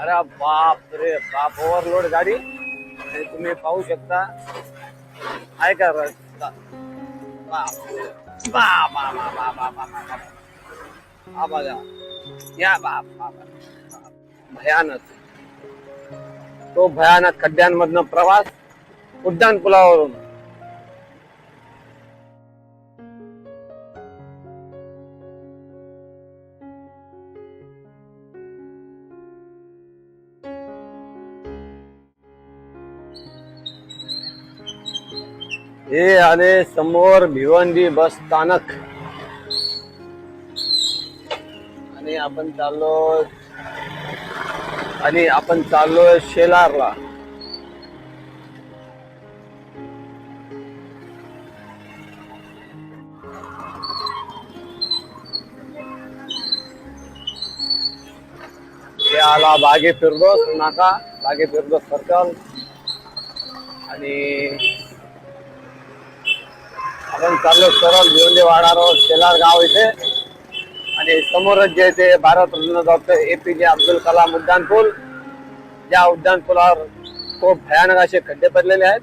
अरे बाप रे बाप ओव्हरलोड गाडी. आणि तुम्ही पाहू शकता. ऐका हा या बाप भयानक. तो भयानक खड्ड्यांमधनं प्रवास उड्डाण पुलावरून हे आले समोर भिवंडी बस स्थानक. आणि आपण चाललो आणि आपण चाललो शेलारला. हे आला बागे फिरदोस नाका बागे फिरदोस सर्कल. आणि आपण चाललो सरळ भिवंडी वाडा रोड शेलार गाव इथे. आणि समोरच जे ते भारतरत्न डॉक्टर ए पी जे अब्दुल कलाम उड्डाण पूल. या उड्डाण पुलावर खूप भयानक असे खड्डे पडलेले आहेत.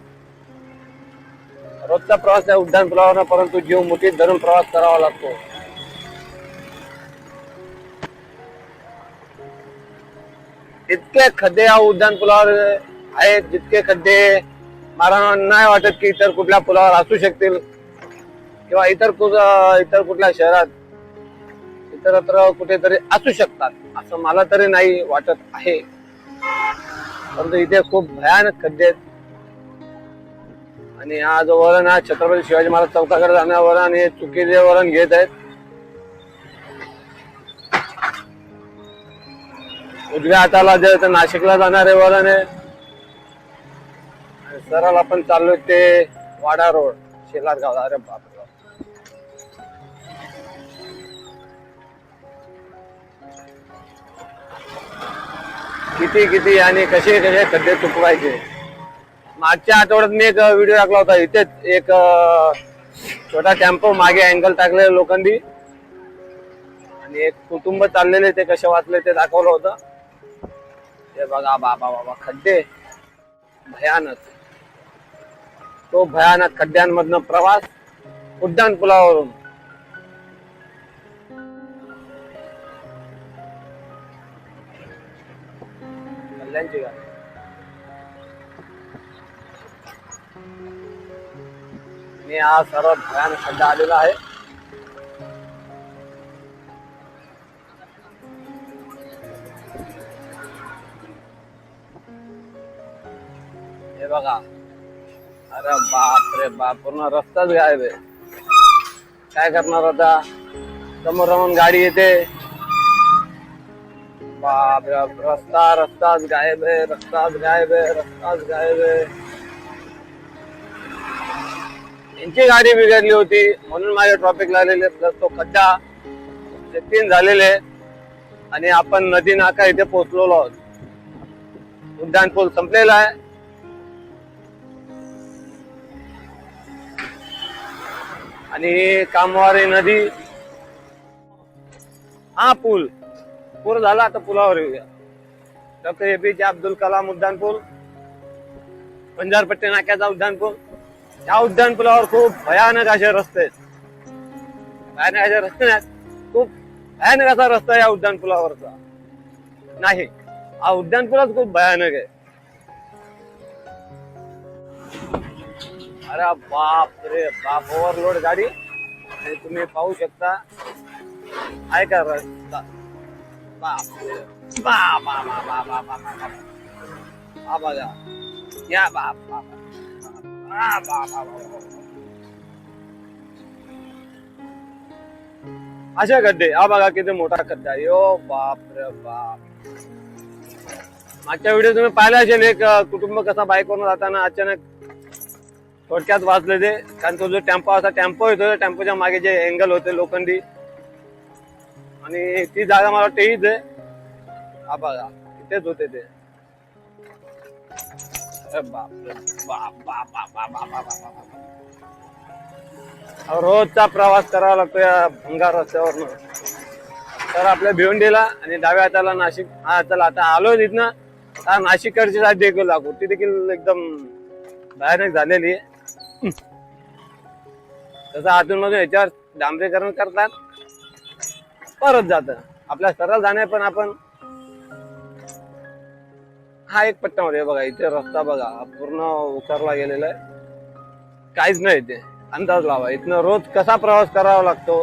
रोजचा प्रवास या उड्डाण पुलावर परंतु जीव मुठीत धरून प्रवास करावा लागतो. इतके खड्डे या उड्डाण पुलावर आहेत जितके खड्डे मला नाही वाटत की इतर कुठल्या पुलावर असू शकतील. किंवा इतर इतर कुठल्या शहरात इतरत्र कुठेतरी असू शकतात असं मला तरी नाही वाटत आहे. परंतु इथे खूप भयानक खड्डे आहेत. आणि हा जो वरण हा छत्रपती शिवाजी महाराज चौकाकडे जाणार वरण हे चुकीचे वरण घेत आहेत. उजव्या हाताला जे तर नाशिकला जाणारे वरण आहे. सरळ आपण चाललोय ते वाडा रोड शेलार गाव. अरे बापरे. किती किती आणि कसे कसे खड्डे चुकवायचे मागच्या आठवड्यात मी एक व्हिडिओ टाकला होता. इथेच एक छोटा टेम्पो मागे अँगल टाकले लोखंडी. आणि एक कुटुंब चाललेले ते कसे वाचले ते दाखवलं होतं. ते बघा बाबा बाबा खड्डे. भयानक. तो भयानक खड्ड्यांमधनं प्रवास उड्डाण पुलावरून कल्याणची आज आणि हा सर्व भयानक खड्डा आलेला आहे हे बघा अरे बाप रे बाप पूर्ण रस्ताच गायब आहे काय करणार आता समोर राहून गाडी येते बाप रे रस्ता रस्ताच गायब आहे रस्ताच गायब आहे रस्ताच गायब आहे. यांची गाडी बिघडली होती म्हणून माझे ट्रॉफिक लागलेले प्लस तो कच्चा तीन झालेले. आणि आपण नदी नाका इथे पोहोचलेलो आहोत. उड्डाण पूल संपलेला आहे. आणि कामवारी नदी हा पूल पूर झाला आता पुलावर येऊया. डॉक्टर एपीजे अब्दुल कलाम उड्डाण पूल नाक्याचा उड्डाण पूल. या उड्डाण पुलावर खूप भयानक असे रस्ते आहेत. भयानक असे रस्ते नाहीत खूप भयानक असा रस्ता आहे या उड्डाण पुलावरचा. नाही हा उड्डाण खूप भयानक आहे. अरे बाप रे बाप ओव्हरलोड गाडी. आणि तुम्ही पाहू शकता आहे का रस्ता. अशा खड्डे हा बघा किती मोठा खड्डा यो बाप रे बाप मागच्या व्हिडिओ तुम्ही पाहिला असेल एक कुटुंब कसा बाईकवरून जाताना अचानक थोडक्यात वाचले ते कारण तो जो टेम्पो असा टेम्पो येतो टेम्पोच्या मागे जे अँगल होते लोखंडी आणि ती जागा मला वाटते हीच आहे. हा बघा इथेच होते ते. रोजचा प्रवास करावा लागतो या भंगार रस्त्यावर तर आपल्या भिवंडीला आणि डाव्या हाताला नाशिक हा चला आता आलो तिथनं. हा नाशिककडची साथ देखील लागू. ती देखील एकदम भयानक झालेली आहे. तसं आतून मधून याच्यावर डांबरेकरण करतात. परत जात. आपल्या सरळ जाण्या पण आपण हा एक पट्टा मध्ये बघा इथे रस्ता बघा पूर्ण उतरला गेलेला आहे. काहीच नाही इथे. अंदाज लावा. इथनं रोज कसा प्रवास करावा लागतो?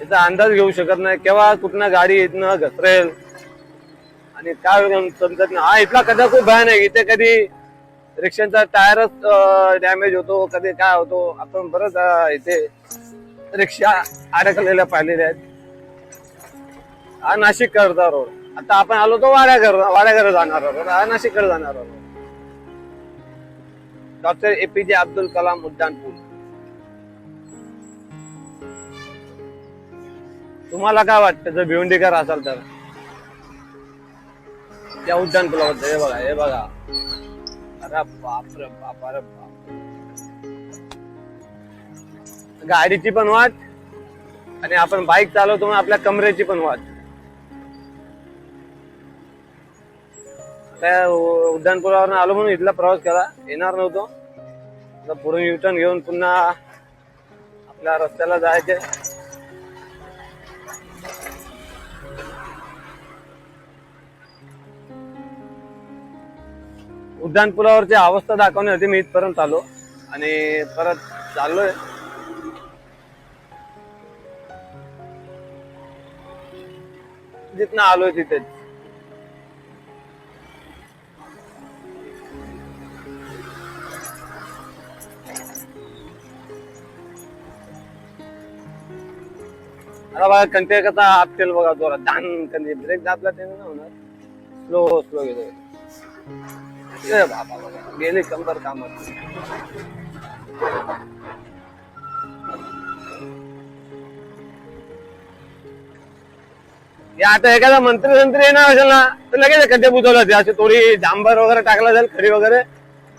याचा अंदाज घेऊ शकत नाही. केव्हा कुठनं गाडी इथनं घसरेल. आणि काय समजत नाही. हा इथला कदा खूप भयान आहे. इथे कधी रिक्षांचा टायरच डॅमेज होतो कधी काय होतो. आपण बरंच इथे रिक्षा अडकलेल्या पाहिलेल्या आहेत. हा नाशिक करता रोड आता आपण आलो तो वाड्याकर वाड्याकडे जाणार आहोत. हा नाशिककडे जाणार आहोत. डॉक्टर एपीजे अब्दुल कलाम उड्डाण पूल तुम्हाला काय वाटतं? जर भिवंडीकर असाल तर? त्या उड्डाण पुलाबद्दल हे बघा हे बघा. अरे बाप रे बाप अरे बाप. गाडीची पण वाट आणि आपण बाईक चालवतो मग आपल्या कमरेची पण वाट. त्या उड्डाण आलो म्हणून इथला प्रवास केला. येणार नव्हतो. आता पुढून युटर्न घेऊन पुन्हा आपल्या रस्त्याला जायचे. उड्डाण अवस्था अवस्था होती मी इथपर्यंत आलो आणि परत चाललोय. जिथनं आलोय तिथेच. आता बघा कंटे कसा आपटेल बघा जोरात. दान कंटे ब्रेक दाबला ते नाही होणार. स्लो स्लो गेलो बाबा गेले कंबर कामात आता एखादा मंत्री संत्री येणार असेल ना तर लगेच कंटे बुजवले असे थोडी डांबर वगैरे टाकला जाईल खरी वगैरे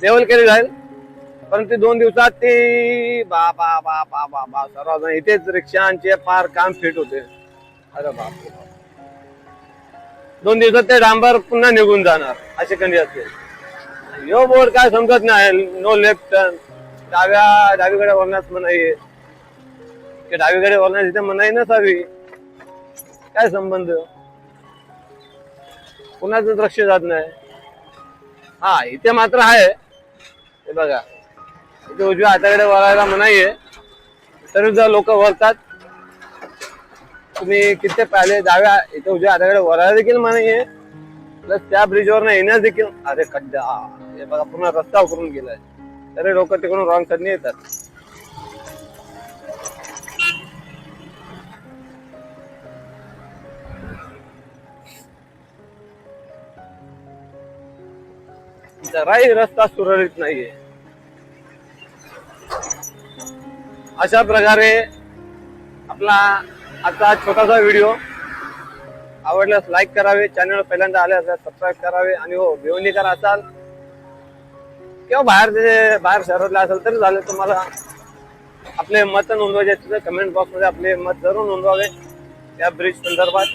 लेवल केली जाईल. परंतु दोन दिवसात ते बा बा बा बा बा बा सर्व इथेच रिक्षांचे पार काम फिट होते. अरे बाप दोन दिवसात ते डांबर पुन्हा निघून जाणार अशी कंडी असते यो बोर्ड काय समजत नाही. नो लेफ्ट टर्न डाव्या डावीकडे वळण्यास मनाई की डावीकडे वळण्यास इथे म्हणाई नसावी. काय संबंध? कुणाचं लक्ष जात नाही. हा इथे मात्र आहे. हे बघा. इथे उजव्या हाताकडे वळायला मनाई आहे तरी जर लोक वळतात. तुम्ही किती पाहिले डाव्या इथे उजव्या हाताकडे वळायला देखील मनाई आहे प्लस त्या ब्रिजवर येण्यास देखील अरे खड्डा हे बघा पूर्ण रस्ता उकरून गेलाय. तरी लोक तिकडून रॉंग साईडने येतात. जराही रस्ता सुरळीत नाहीये. अशा प्रकारे आपला आजचा छोटासा व्हिडिओ आवडल्यास लाईक करावे चॅनल पहिल्यांदा आले असल्यास सबस्क्राईब करावे आणि हो भिवंडीकर असाल किंवा बाहेर बाहेर शहरातले असेल तरी झालं तुम्हाला आपले मत नोंदवायचे तिथे कमेंट बॉक्समध्ये आपले मत जरूर नोंदवावे त्या ब्रिज संदर्भात.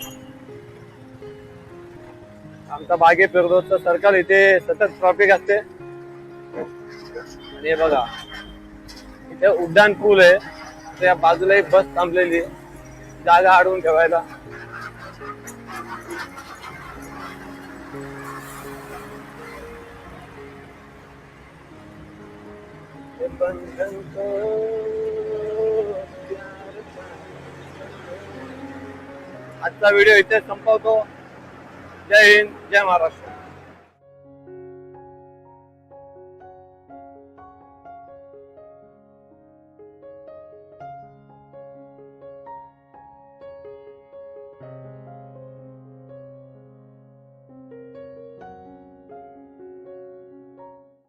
आमचा बागे फिरदोसचं सर्कल इथे सतत ट्रॉफिक असते. आणि हे बघा. इथे उड्डाण पूल आहे. त्या बाजूला एक बस थांबलेली आहे. जागा अडवून ठेवायला. आजचा व्हिडिओ इथे संपवतो. जय हिंद जय महाराष्ट्र.